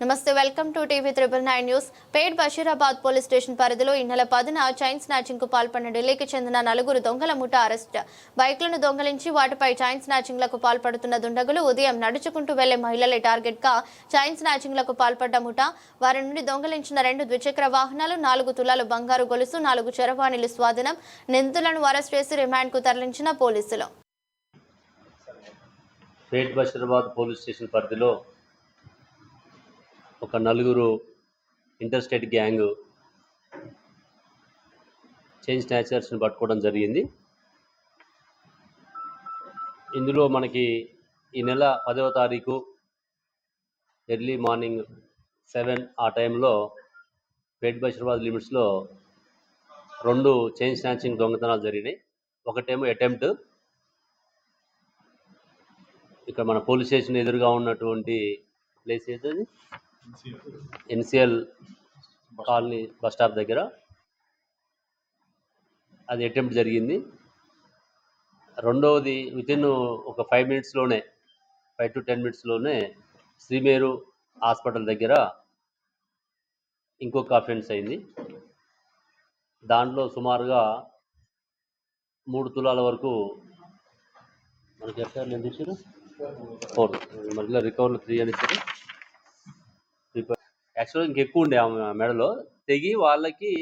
నమస్తే welcome to TV triple nine news. Pet Basheerabad police station పరిధిలో ఈ నెల పదిన చైన్ స్నాచింగ్కు పాల్పడిన ఢిల్లీకి చెందిన నలుగురు దొంగల ముఠ అరెస్ట్. బైక్లను దొంగలించి వాటిపై చైన్ స్నాచింగ్లకు పాల్పడుతున్న దుండగులు ఉదయం నడుచుకుంటూ వెళ్ళే మహిళలే టార్గెట్గా చైన్ స్నాచింగ్లకు పాల్పడ్డ ముఠ. వారి నుండి దొంగలించిన రెండు ద్విచక్ర వాహనాలు నాలుగు తులాలు బంగారు గొలుసు నాలుగు చరవాణిలు స్వాధీనం. నిందితులను అరెస్ట్ చేసి రిమాండ్కు తరలించిన పోలీసులు. పేట్ బషీరాబాద్ పోలీస్ స్టేషన్ పరిధిలో ఒక నలుగురు ఇంటర్ స్టేట్ గ్యాంగ్ చైన్ స్నాచర్స్ని పట్టుకోవడం జరిగింది. ఇందులో మనకి ఈ నెల పదవ తారీఖు ఎర్లీ మార్నింగ్ సెవెన్ ఆ టైంలో పేట్ బషీర్బాద్ లిమిట్స్లో రెండు చైన్ స్నాచింగ్ దొంగతనాలు జరిగినాయి. ఒకటేమో అటెంప్ట్. ఇక్కడ మన పోలీస్ స్టేషన్ ఎదురుగా ఉన్నటువంటి ప్లేస్ ఏది ఎన్సిఎల్ కాలనీ బస్ స్టాప్ దగ్గర అది అటెంప్ట్ జరిగింది. రెండవది వితిన్ ఒక ఫైవ్ మినిట్స్లోనే ఫైవ్ టు టెన్ మినిట్స్లోనే శ్రీమేరు హాస్పిటల్ దగ్గర ఇంకొక అఫెన్స్ అయింది. దాంట్లో సుమారుగా మూడు తులాల వరకు మనకి ఎఫ్ఐఆర్లు ఎంత ఇచ్చారు? ఫోర్ మళ్ళీ రికవర్లు త్రీ అని ఇచ్చారు. యాక్చువల్గా ఇంకెక్కువ ఉండే ఆమె మెడలో. తెగి వాళ్ళకి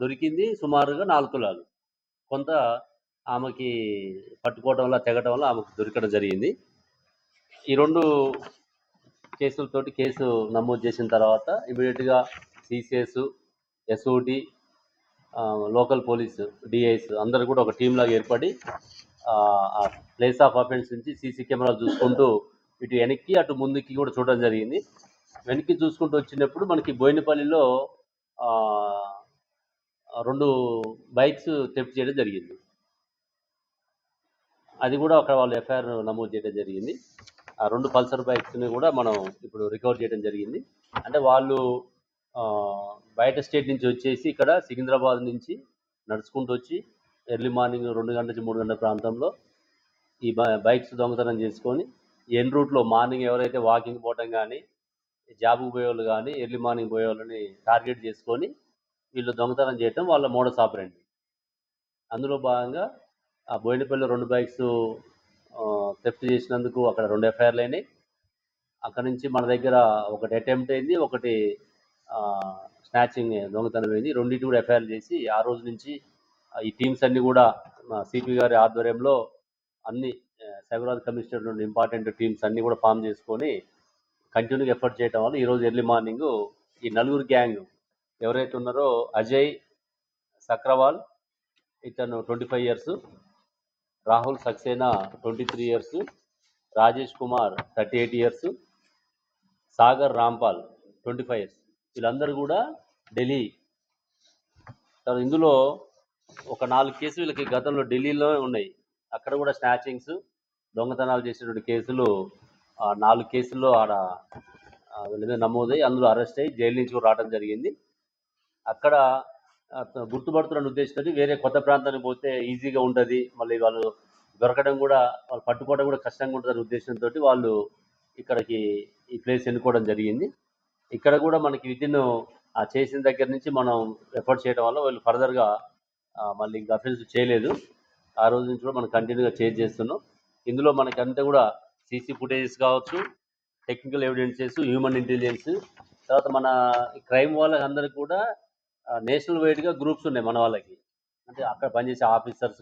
దొరికింది సుమారుగా నాలుగు తులాలు. కొంత ఆమెకి పట్టుకోవడం వల్ల తెగటం వల్ల ఆమెకు దొరకడం జరిగింది. ఈ రెండు కేసులతోటి కేసు నమోదు చేసిన తర్వాత ఇమీడియట్గా CCS SOT local police DIs అందరు కూడా ఒక టీం లాగా ఏర్పడి ఆ ప్లేస్ ఆఫ్ అఫెన్స్ నుంచి సీసీ కెమెరాలు చూసుకుంటూ ఇటు వెనక్కి అటు ముందుకి కూడా చూడడం జరిగింది. వెనక్కి చూసుకుంటూ వచ్చినప్పుడు మనకి బోయినపల్లిలో రెండు బైక్స్ థెఫ్ట్ చేయడం జరిగింది. అది కూడా అక్కడ వాళ్ళు ఎఫ్ఐఆర్ నమోదు చేయడం జరిగింది. ఆ రెండు పల్సర్ బైక్స్ని కూడా మనం ఇప్పుడు రికవర్ చేయడం జరిగింది. అంటే వాళ్ళు బయట స్టేట్ నుంచి వచ్చేసి ఇక్కడ సికింద్రాబాద్ నుంచి నడుచుకుంటూ వచ్చి ఎర్లీ మార్నింగ్ రెండు గంటల నుంచి మూడు గంటల ప్రాంతంలో ఈ బైక్స్ దొంగతనం చేసుకొని ఎన్ రూట్లో మార్నింగ్ ఎవరైతే వాకింగ్ పోవటం కానీ జాబ్కి పోయేవాళ్ళు కానీ ఎర్లీ మార్నింగ్ పోయేవాళ్ళని టార్గెట్ చేసుకొని వీళ్ళు దొంగతనం చేయటం వాళ్ళ మోడస్ ఆపరండి అందులో భాగంగా ఆ బోయినపల్లి రెండు బైక్స్ థెఫ్ట్ చేసినందుకు అక్కడ రెండు ఎఫ్ఐఆర్లు అయినాయి. అక్కడ నుంచి మన దగ్గర ఒకటి అటెంప్ట్ అయింది ఒకటి స్నాచింగ్ దొంగతనం అయింది. రెండింటి కూడా ఎఫ్ఐఆర్ చేసి ఆ రోజు నుంచి ఈ టీమ్స్ అన్నీ కూడా సిపి గారి ఆధ్వర్యంలో అన్ని సైబరాబాద్ కమిషనర్ నుండి ఇంపార్టెంట్ టీమ్స్ అన్నీ కూడా ఫామ్ చేసుకొని కంటిన్యూగా ఎఫర్ట్ చేయడం వల్ల ఈరోజు ఎర్లీ మార్నింగ్ ఈ నలుగురు గ్యాంగ్ ఎవరైతే ఉన్నారో అజయ్ సక్రవాల్ ఇతను twenty five years Rahul Saxena twenty three years Rajesh Kumar thirty eight years Sagar Rampal twenty five years. వీళ్ళందరూ కూడా ఢిల్లీ. తర్వాత ఇందులో ఒక నాలుగు కేసులు వీళ్ళకి గతంలో ఢిల్లీలో ఉన్నాయి. అక్కడ కూడా స్నాచింగ్స్ దొంగతనాలు చేసినటువంటి కేసులు నాలుగు కేసుల్లో ఆడ వీళ్ళ మీద నమోదై అందులో అరెస్ట్ అయ్యి జైలు నుంచి కూడా రావడం జరిగింది. అక్కడ గుర్తుపడుతున్న ఉద్దేశంతో వేరే కొత్త ప్రాంతానికి పోతే ఈజీగా ఉంటుంది. మళ్ళీ వాళ్ళు దొరకడం కూడా వాళ్ళు పట్టుకోవడం కూడా కష్టంగా ఉంటుంది ఉద్దేశంతో వాళ్ళు ఇక్కడికి ఈ ప్లేస్ ఎన్నుకోవడం జరిగింది. ఇక్కడ కూడా మనకి విద్యను ఆ చేసిన దగ్గర నుంచి మనం ఎఫర్ట్ చేయడం వల్ల వాళ్ళు ఫర్దర్గా మళ్ళీ ఇంకా అఫెన్స్ చేయలేదు. ఆ రోజు నుంచి కూడా మనం కంటిన్యూగా చేంజ్ చేస్తున్నాం. ఇందులో మనకంతా కూడా సీసీ ఫుటేజెస్ కావచ్చు టెక్నికల్ ఎవిడెన్సెస్ హ్యూమన్ ఇంటెలిజెన్స్. తర్వాత మన క్రైమ్ వాళ్ళకి అందరికి కూడా నేషనల్ వైడ్గా గ్రూప్స్ ఉన్నాయి మన వాళ్ళకి. అంటే అక్కడ పనిచేసే ఆఫీసర్స్